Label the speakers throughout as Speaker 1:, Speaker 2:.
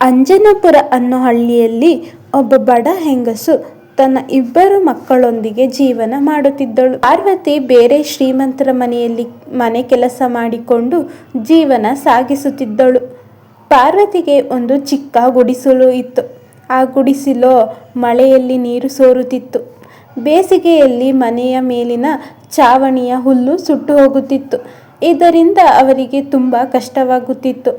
Speaker 1: ಅಂಜನಾಪುರ ಅನ್ನೋ ಹಳ್ಳಿಯಲ್ಲಿ ಒಬ್ಬ ಬಡ ಹೆಂಗಸು ತನ್ನ ಇಬ್ಬರು ಮಕ್ಕಳೊಂದಿಗೆ ಜೀವನ ಮಾಡುತ್ತಿದ್ದಳು. ಪಾರ್ವತಿ ಬೇರೆ ಶ್ರೀಮಂತರ ಮನೆಯಲ್ಲಿ ಮನೆ ಕೆಲಸ ಮಾಡಿಕೊಂಡು ಜೀವನ ಸಾಗಿಸುತ್ತಿದ್ದಳು. ಪಾರ್ವತಿಗೆ ಒಂದು ಚಿಕ್ಕ ಗುಡಿಸಲು ಇತ್ತು. ಆ ಗುಡಿಸಲು ಮಳೆಯಲ್ಲಿ ನೀರು ಸೋರುತ್ತಿತ್ತು. ಬೇಸಿಗೆಯಲ್ಲಿ ಮನೆಯ ಮೇಲಿನ ಚಾವಣಿಯ ಹುಲ್ಲು ಸುಟ್ಟು ಹೋಗುತ್ತಿತ್ತು. ಇದರಿಂದ ಅವರಿಗೆ ತುಂಬ ಕಷ್ಟವಾಗುತ್ತಿತ್ತು.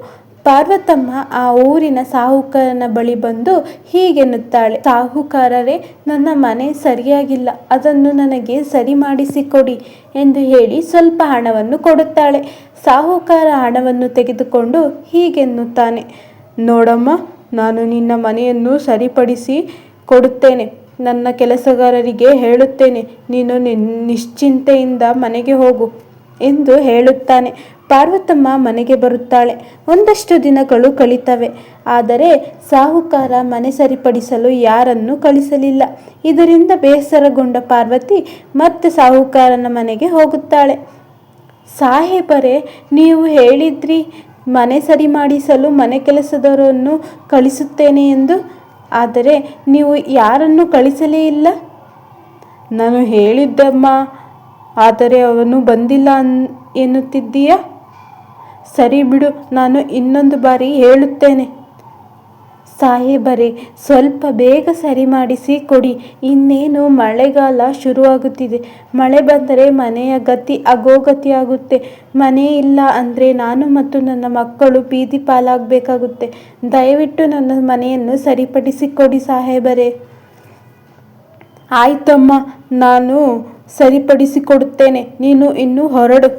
Speaker 1: ಪಾರ್ವತಮ್ಮ ಆ ಊರಿನ ಸಾಹುಕಾರನ ಬಳಿ ಬಂದು ಹೀಗೆನ್ನುತ್ತಾಳೆ ಸಾಹುಕಾರರೇ, ನನ್ನ ಮನೆ ಸರಿಯಾಗಿಲ್ಲ. ಅದನ್ನು ನನಗೆ ಸರಿ ಮಾಡಿಸಿಕೊಡಿ ಎಂದು ಹೇಳಿ ಸ್ವಲ್ಪ ಹಣವನ್ನು ಕೊಡುತ್ತಾಳೆ. ಸಾಹುಕಾರ ಹಣವನ್ನು ತೆಗೆದುಕೊಂಡು ಹೀಗೆನ್ನುತ್ತಾನೆ ನೋಡಮ್ಮ, ನಾನು ನಿನ್ನ ಮನೆಯನ್ನು ಸರಿಪಡಿಸಿ ಕೊಡುತ್ತೇನೆ. ನನ್ನ ಕೆಲಸಗಾರರಿಗೆ ಹೇಳುತ್ತೇನೆ ನೀನು ನಿಶ್ಚಿಂತೆಯಿಂದ ಮನೆಗೆ ಹೋಗು ಎಂದು ಹೇಳುತ್ತಾನೆ. ಪಾರ್ವತಮ್ಮ ಮನೆಗೆ ಬರುತ್ತಾಳೆ. ಒಂದಷ್ಟು ದಿನಗಳು ಕಳೀತವೆ. ಆದರೆ ಸಾಹುಕಾರ ಮನೆ ಸರಿಪಡಿಸಲು ಯಾರನ್ನೂ ಕಳಿಸಲಿಲ್ಲ. ಇದರಿಂದ ಬೇಸರಗೊಂಡ ಪಾರ್ವತಿ ಮತ್ತೆ ಸಾಹುಕಾರನ ಮನೆಗೆ ಹೋಗುತ್ತಾಳೆ. ಸಾಹೇಬರೇ, ನೀವು ಹೇಳಿದ್ರಿ ಮನೆ ಸರಿ ಮಾಡಿಸಲು ಮನೆ ಕೆಲಸದವರನ್ನು ಕಳಿಸುತ್ತೇನೆ ಎಂದು. ಆದರೆ ನೀವು ಯಾರನ್ನು ಕಳಿಸಲೇ ಇಲ್ಲ. ನಾನು ಹೇಳಿದ್ದಮ್ಮ, ಆದರೆ ಅವನು ಬಂದಿಲ್ಲ ಅನ್ ಎನ್ನುತ್ತಿದ್ದೀಯಾ? ಸರಿ ಬಿಡು, ನಾನು ಇನ್ನೊಂದು ಬಾರಿ ಹೇಳುತ್ತೇನೆ. ಸಾಹೇಬರೇ, ಸ್ವಲ್ಪ ಬೇಗ ಸರಿ ಮಾಡಿಸಿ ಕೊಡಿ. ಇನ್ನೇನು ಮಳೆಗಾಲ ಶುರುವಾಗುತ್ತಿದೆ. ಮಳೆ ಬಂದರೆ ಮನೆಯ ಗತಿ ಅಗೋಗತಿಯಾಗುತ್ತೆ ಮನೆ ಇಲ್ಲ ಅಂದರೆ ನಾನು ಮತ್ತು ನನ್ನ ಮಕ್ಕಳು ಬೀದಿ ಪಾಲಾಗಬೇಕಾಗುತ್ತೆ. ದಯವಿಟ್ಟು ನನ್ನ ಮನೆಯನ್ನು ಸರಿಪಡಿಸಿ ಕೊಡಿ ಸಾಹೇಬರೇ. ಆಯ್ತಮ್ಮ, ನಾನು ಸರಿಪಡಿಸಿಕೊಡುತ್ತೇನೆ. ನೀನು ಇನ್ನೂ ಹೊರಡು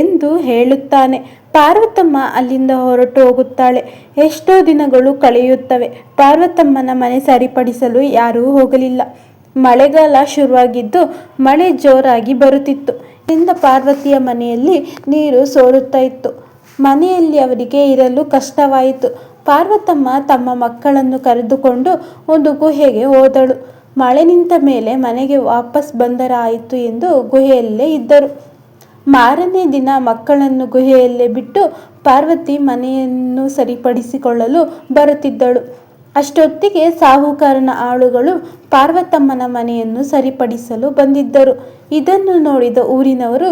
Speaker 1: ಎಂದು ಹೇಳುತ್ತಾನೆ. ಪಾರ್ವತಮ್ಮ ಅಲ್ಲಿಂದ ಹೊರಟು ಹೋಗುತ್ತಾಳೆ. ಎಷ್ಟೋ ದಿನಗಳು ಕಳೆಯುತ್ತವೆ. ಪಾರ್ವತಮ್ಮನ ಮನೆ ಸರಿಪಡಿಸಲು ಯಾರೂ ಹೋಗಲಿಲ್ಲ. ಮಳೆಗಾಲ ಶುರುವಾಗಿದ್ದು ಮಳೆ ಜೋರಾಗಿ ಬರುತ್ತಿತ್ತು. ಇಂದ ಪಾರ್ವತಿಯ ಮನೆಯಲ್ಲಿ ನೀರು ಸೋರುತ್ತಾ ಇತ್ತು. ಮನೆಯಲ್ಲಿ ಅವರಿಗೆ ಇರಲು ಕಷ್ಟವಾಯಿತು. ಪಾರ್ವತಮ್ಮ ತಮ್ಮ ಮಕ್ಕಳನ್ನು ಕರೆದುಕೊಂಡು ಒಂದು ಗುಹೆಗೆ ಹೋದಳು. ಮಳೆ ನಿಂತ ಮೇಲೆ ಮನೆಗೆ ವಾಪಸ್ ಬಂದರಾಯಿತು ಎಂದು ಗುಹೆಯಲ್ಲೇ ಇದ್ದರು. ಮಾರನೇ ದಿನ ಮಕ್ಕಳನ್ನು ಗುಹೆಯಲ್ಲೇ ಬಿಟ್ಟು ಪಾರ್ವತಿ ಮನೆಯನ್ನು ಸರಿಪಡಿಸಿಕೊಳ್ಳಲು ಬರುತ್ತಿದ್ದಳು. ಅಷ್ಟೊತ್ತಿಗೆ ಸಾಹುಕಾರನ ಆಳುಗಳು ಪಾರ್ವತಮ್ಮನ ಮನೆಯನ್ನು ಸರಿಪಡಿಸಲು ಬಂದಿದ್ದರು. ಇದನ್ನು ನೋಡಿದ ಊರಿನವರು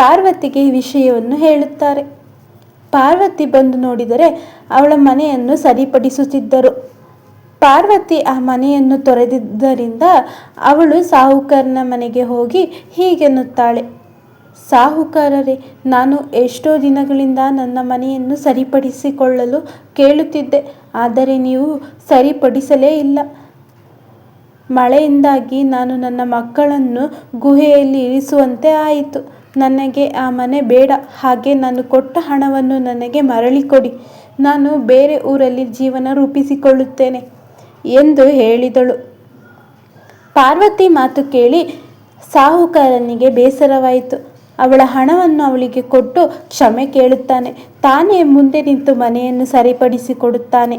Speaker 1: ಪಾರ್ವತಿಗೆ ವಿಷಯವನ್ನು ಹೇಳುತ್ತಾರೆ. ಪಾರ್ವತಿ ಬಂದು ನೋಡಿದರೆ ಅವಳ ಮನೆಯನ್ನು ಸರಿಪಡಿಸುತ್ತಿದ್ದರು. ಪಾರ್ವತಿ ಆ ಮನೆಯನ್ನು ತೊರೆದಿದ್ದರಿಂದ ಅವಳು ಸಾಹುಕಾರನ ಮನೆಗೆ ಹೋಗಿ ಹೀಗೆನ್ನುತ್ತಾಳೆ. ಸಾಹುಕಾರರೇ, ನಾನು ಎಷ್ಟೋ ದಿನಗಳಿಂದ ನನ್ನ ಮನೆಯನ್ನು ಸರಿಪಡಿಸಿಕೊಳ್ಳಲು ಕೇಳುತ್ತಿದ್ದೆ, ಆದರೆ ನೀವು ಸರಿಪಡಿಸಲೇ ಇಲ್ಲ. ಮಳೆಯಿಂದಾಗಿ ನಾನು ನನ್ನ ಮಕ್ಕಳನ್ನು ಗುಹೆಯಲ್ಲಿ ಇರಿಸುವಂತೆ ಆಯಿತು. ನನಗೆ ಆ ಮನೆ ಬೇಡ, ಹಾಗೆ ನಾನು ಕೊಟ್ಟ ಹಣವನ್ನು ನನಗೆ ಮರಳಿ ಕೊಡಿ. ನಾನು ಬೇರೆ ಊರಲ್ಲಿ ಜೀವನ ರೂಪಿಸಿಕೊಳ್ಳುತ್ತೇನೆ ಎಂದು ಹೇಳಿದಳು. ಪಾರ್ವತಿ ಮಾತು ಕೇಳಿ ಸಾಹುಕಾರನಿಗೆ ಬೇಸರವಾಯಿತು. ಅವಳ ಹಣವನ್ನು ಅವಳಿಗೆ ಕೊಟ್ಟು ಕ್ಷಮೆ ಕೇಳುತ್ತಾನೆ. ತಾನೇ ಮುಂದೆ ನಿಂತು ಮನೆಯನ್ನು ಸರಿಪಡಿಸಿಕೊಡುತ್ತಾನೆ.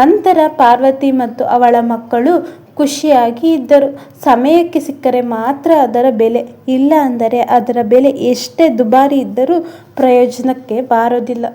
Speaker 1: ನಂತರ ಪಾರ್ವತಿ ಮತ್ತು ಅವಳ ಮಕ್ಕಳು ಖುಷಿಯಾಗಿ ಇದ್ದರು. ಸಮಯಕ್ಕೆ ಸಿಕ್ಕರೆ ಮಾತ್ರ ಅದರ ಬೆಲೆ. ಇಲ್ಲ ಅಂದರೆ ಅದರ ಬೆಲೆ ಎಷ್ಟೇ ದುಬಾರಿ ಇದ್ದರೂ ಪ್ರಯೋಜನಕ್ಕೆ ಬಾರೋದಿಲ್ಲ.